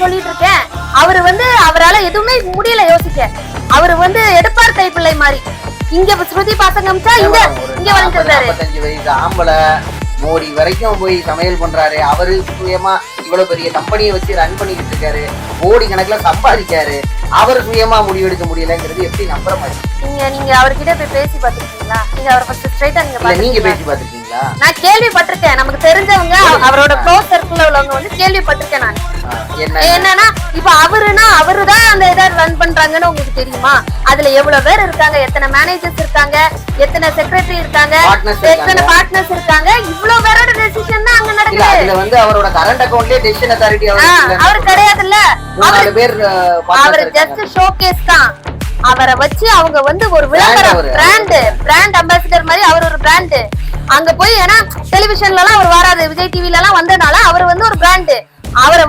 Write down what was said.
சொல்லிட்டு இருக்கேன் அவரு வந்து அவரால எதுவுமே முடியல யோசிக்க. அவரு வந்து எடுப்பார் கைப்பிள்ளை மாதிரி. இங்க ஸ்ருதி பாசம் காமிச்சா இங்க இங்க நாற்பத்தஞ்சு வயசு ஆம்பளை. மோடி வரைக்கும் போய் சமையல் பண்றாரு. அவரு சுயமா இவ்வளவு பெரிய கம்பெனியை வச்சு ரன் பண்ணிக்கிட்டு இருக்காரு. கோடி கணக்குல சம்பாதிக்காரு. அவர் சுயமா முடிவெடுக்க முடியலங்கிறது எப்படி நம்புற மாதிரி? நீங்க நீங்க அவர்கிட்ட போய் பேசி பாத்துருக்கீங்களா நீங்க அவரை ஃபர்ஸ்ட் ஸ்ட்ரைட்டா நீங்க நீங்க பேசி பாத்துருக்கீங்களா நான் கேள்விப்பட்டிருக்கேன். நமக்கு தெரிஞ்சவங்க அவ- அவரோட க்ளோஸ் உள்ளவங்க வந்து கேள்விப்பட்டிருக்கேன் நான். என்ன என்னன்னா? இப்ப அவருனா அவருதான் அந்த இதை ரன் பண்றாங்கன்னு உங்களுக்கு தெரியுமா? அதுல எவ்வளவு பேர் இருக்காங்க எத்தனை மேனேஜர்ஸ் இருக்காங்க எத்தனை செக்ரட்டரி இருக்காங்க எத்தனை. பார்ட்னர்ஸ் இருக்காங்க இவ்வளவு பேரோட டெசிஷன் தான் அங்க நடக்குது. அதுல வந்து அவரோட கரண்ட் அக்கவுண்ட்லயே டெசிஷன் அத்தாரிட்டி அவர் அவர் கிடையாதுல்ல. நாலு பேர் அவர். ஜஸ்ட் ஷோகேஸ் தான். அவரை வச்சு அவங்க வந்து ஒரு விளம்பரம் அவரு. பிராண்ட் பிராண்ட் அம்பாசிடர் மாதிரி அவர் ஒரு பிராண்ட் அங்க போய் ஏன்னா டெலிவிஷன்ல எல்லாம் அவர் வராது விஜய் டிவில எல்லாம் வந்தனால அவர் வந்து ஒரு பிராண்டு அவரை